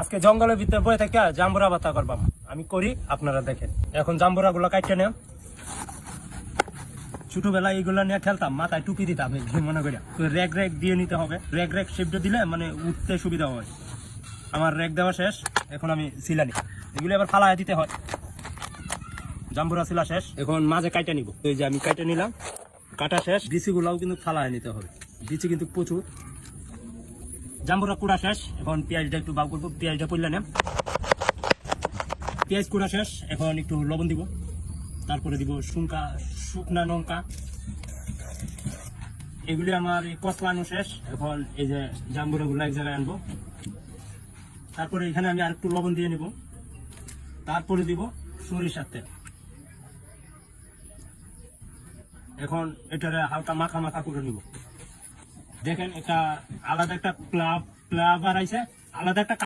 আজকে জঙ্গলের ভিতরে বয়ে থেকে জাম্বুরা বাতা করবাম। আমি করি, আপনারা দেখেন। এখন জাম্বুরা গুলো কাটতে নেন ছোটবেলায় এগুলো নিয়ে খেলতাম, মাথায় টুপি দিতাম ঘি মনে করে তো র্যাক র্যাক দিয়ে নিতে হবে। র্যাক র্যাক শেপটা দিলে মানে উঠতে সুবিধা হয়। আমার র্যাক দেওয়া শেষ, এখন আমি সিলানি এগুলো আবার ফালায় দিতে হয়। জাম্বুরা সিলা শেষ, এখন মাঝে কাইটা নিব। এই যে আমি কাইটা নিলাম, কাটা শেষ। বিচিগুলাও কিন্তু ফালায় নিতে হবে। বিচি কিন্তু প্রচুর। জাম্বুরা কুড়া শেষ। এখন পেঁয়াজটা একটু বাউ করব। পেঁয়াজটা পড়লে নেম পেঁয়াজ কুড়া শেষ। এখন একটু লবণ দিব। তারপরে দিব শুনকা, শুকনা লঙ্কা। এগুলি আমার কচলানো শেষ। এখন এই যে জাম্বুরা গুলো এক জায়গায় আনব। তারপরে এখানে আমি আর একটু লবণ দিয়ে নিব। তারপরে দিব সরিষার তেল। এখন এটারে হালকা মাখা মাখা করে নিব। দেখেন এটা আলাদা একটা প্লাব প্লাবার আইছে আলাদা একটা